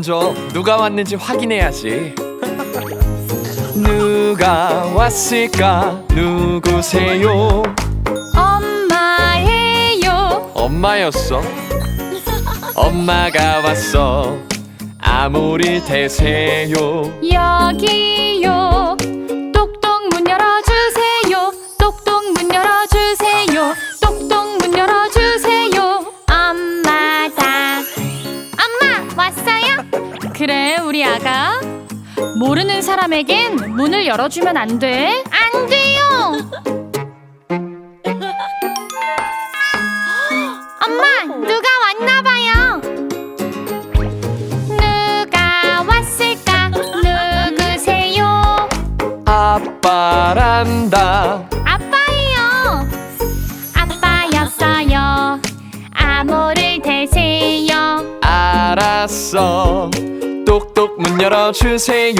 먼저 누가 왔는지 확인해야지. 누가 왔을까? 누구세요? 엄마예요. 엄마였어. 엄마가 왔어. 아무리 대세요. 여기요. 그래 우리 아가. 모르는 사람에겐 문을 열어주면 안 돼. 안 돼요. 엄마 누가 왔나 봐요. 누가 왔을까? 누구세요? 아빠란다. 아빠예요. 아빠였어요. 암호를 대세요. 알았어. 문 열어주세요.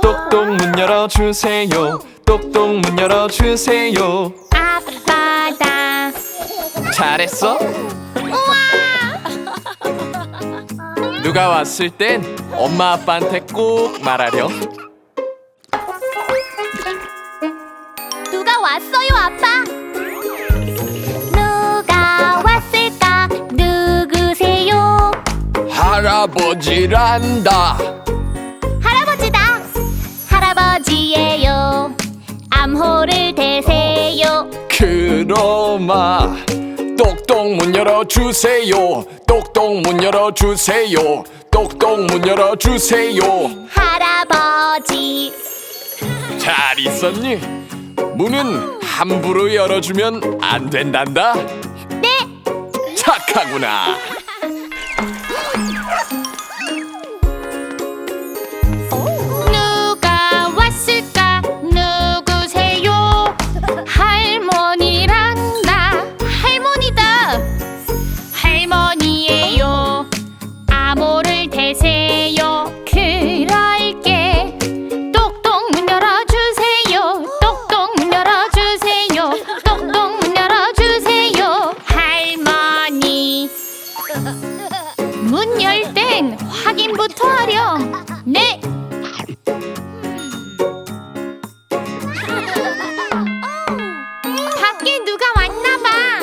똑똑 문 열어주세요. 똑똑 문 열어주세요. 아빠다. 잘했어. 누가 왔을 땐 엄마 아빠한테 꼭 말하렴. 누가 왔어요, 아빠? 누가 왔을까? 누구세요? 할아버지란다. 할아버지예요. 암호를 대세요. 그러마 똑똑 문 열어주세요. 똑똑 문 열어주세요. 똑똑 문 열어주세요. 할아버지. 잘 있었니? 문은 함부로 열어주면 안 된단다. 네. 착하구나. 확인부터 하렴. 네. 밖에 누가 왔나 봐.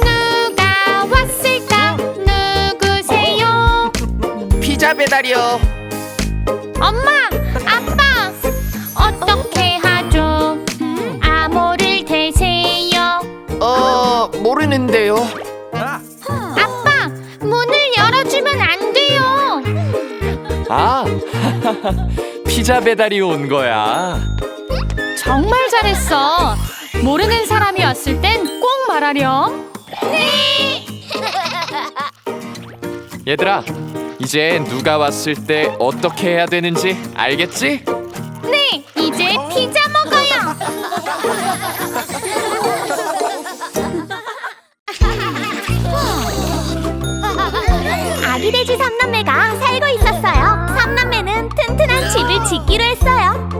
누가 왔을까? 누구세요? 피자 배달이요. 엄마, 아빠, 어떻게 하죠? 암호를 대세요. 어 모르는데요. 피자 배달이 온 거야. 정말 잘했어. 모르는 사람이 왔을 땐 꼭 말하렴. 네. 얘들아 이제 누가 왔을 때 어떻게 해야 되는지 알겠지? 네, 이제 피자 먹어요. 아기 돼지 삼남매가 살고 짓기로 했어요.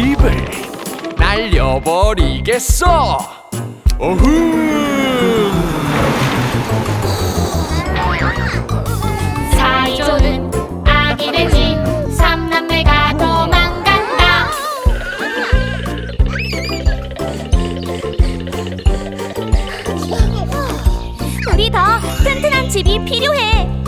집을 날려버리겠어. 어후. 사이좋은 아기 돼지 삼남매가 도망간다 우리 더 튼튼한 집이 필요해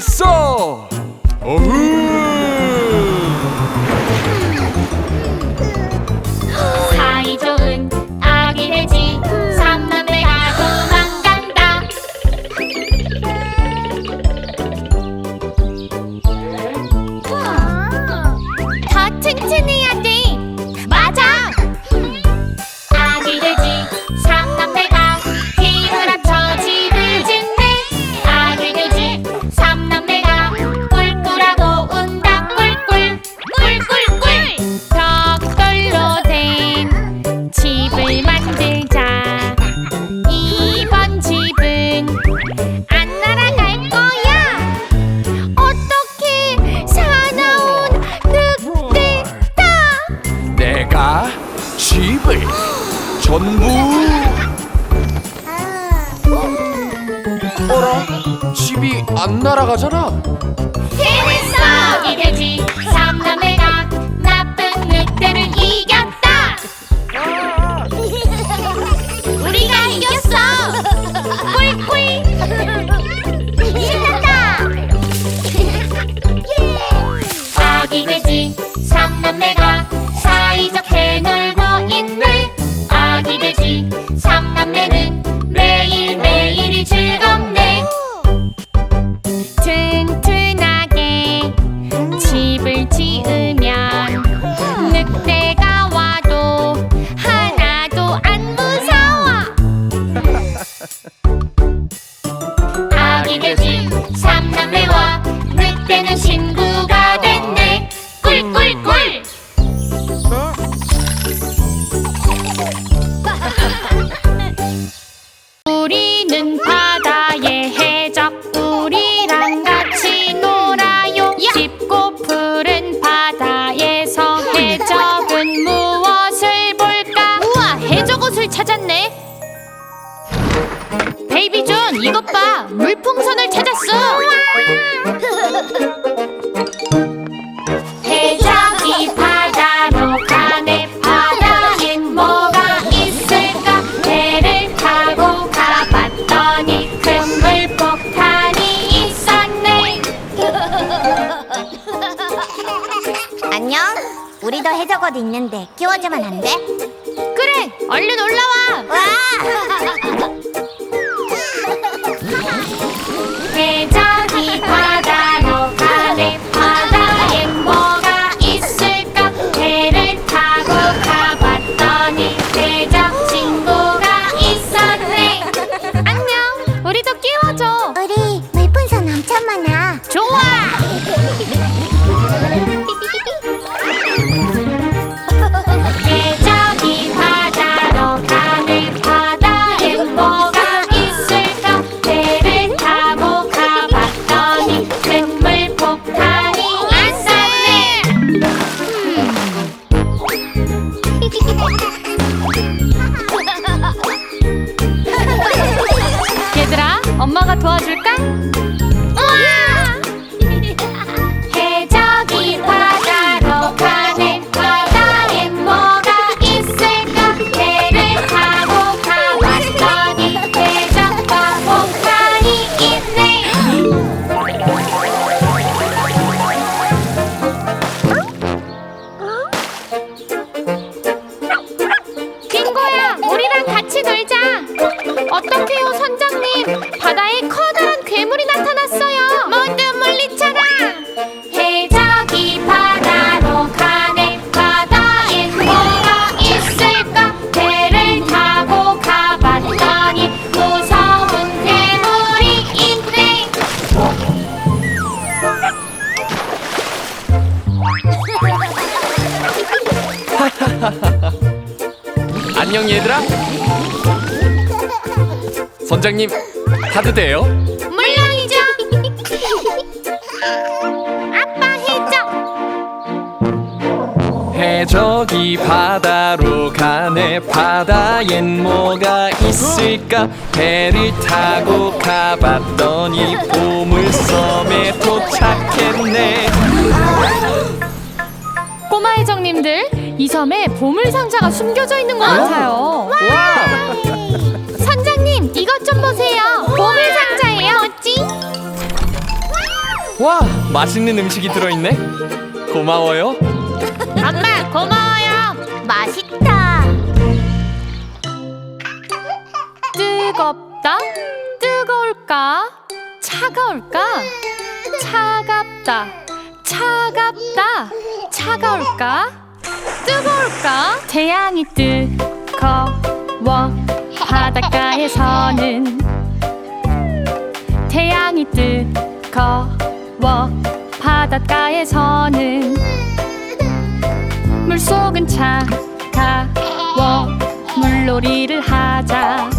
죽여버 우리는 바다의 해적 우리랑 같이 놀아요. 깊고 푸른 바다에서 해적은 무엇을 볼까? 우와 해적 옷을 찾았네. 베이비 존 이것 봐. 물풍선을 찾았어 있는데 끼워주면 안 돼? 엄마가 도와줄까? 우와! 어떡해요 선장님? 바다에 커다란 괴물이 나타났어요. 모두 물리쳐라! 해적이 바다로 가네. 바다엔 뭐가 있을까? 배를 타고 가봤더니 무서운 괴물이 있네 안녕 얘들아. 선장님 가도 돼요? 물론이죠. 아빠 해적. 해적이 바다로 가네. 바다엔 뭐가 있을까? 배를 타고 가봤더니 보물섬에 도착했네. 꼬마 해적님들 이 섬에 보물 상자가 숨겨져 있는 것 같아요. 와! 선장님 이것 좀 보세요 보물 상자예요 뭐지? 와, 맛있는 음식이 들어있네. 고마워요. 엄마 고마워요. 맛있다. 뜨겁다 뜨거울까 차가울까 차갑다 차갑다 차가울까 뜨거울까 태양이 뜨거워 바닷가에서는 태양이 뜨거워. 바닷가에서는 물속은 차가워. 물놀이를 하자.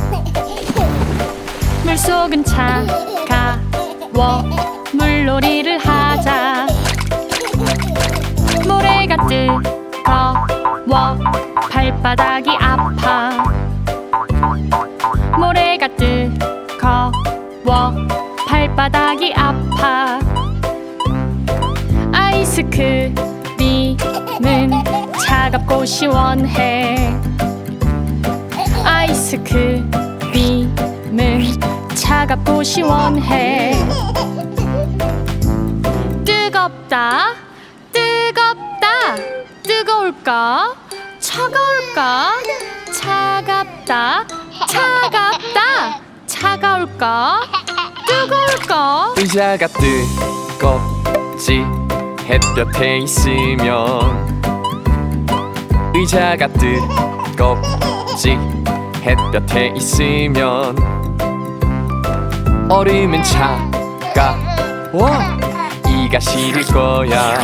물속은 차가워. 물놀이를 하자. 모래가 뜨거워. 발바닥이 아파 모래가 뜨거워. 발바닥이 아파. 아이스크림은 차갑고 시원해. 아이스크림은 차갑고 시원해. 뜨겁다. 뜨겁다. 뜨거울까? 차가울까? 차갑다. 차갑다 차가울까? 뜨거울까? 의자가 뜨겁지. 햇볕에 있으면 의자가 뜨겁지. 햇볕에 있으면 얼음은 차가워 이가 시릴 거야.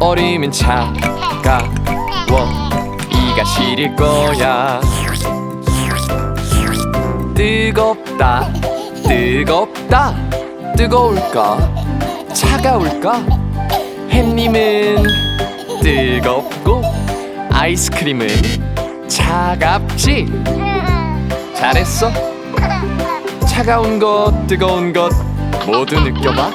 얼음은 차가워 이가 시릴 거야 뜨겁다. 뜨겁다. 뜨거울까? 차가울까? 햇님은 뜨겁고 아이스크림은 차갑지? 잘했어. 차가운 것 뜨거운 것 모두 느껴봐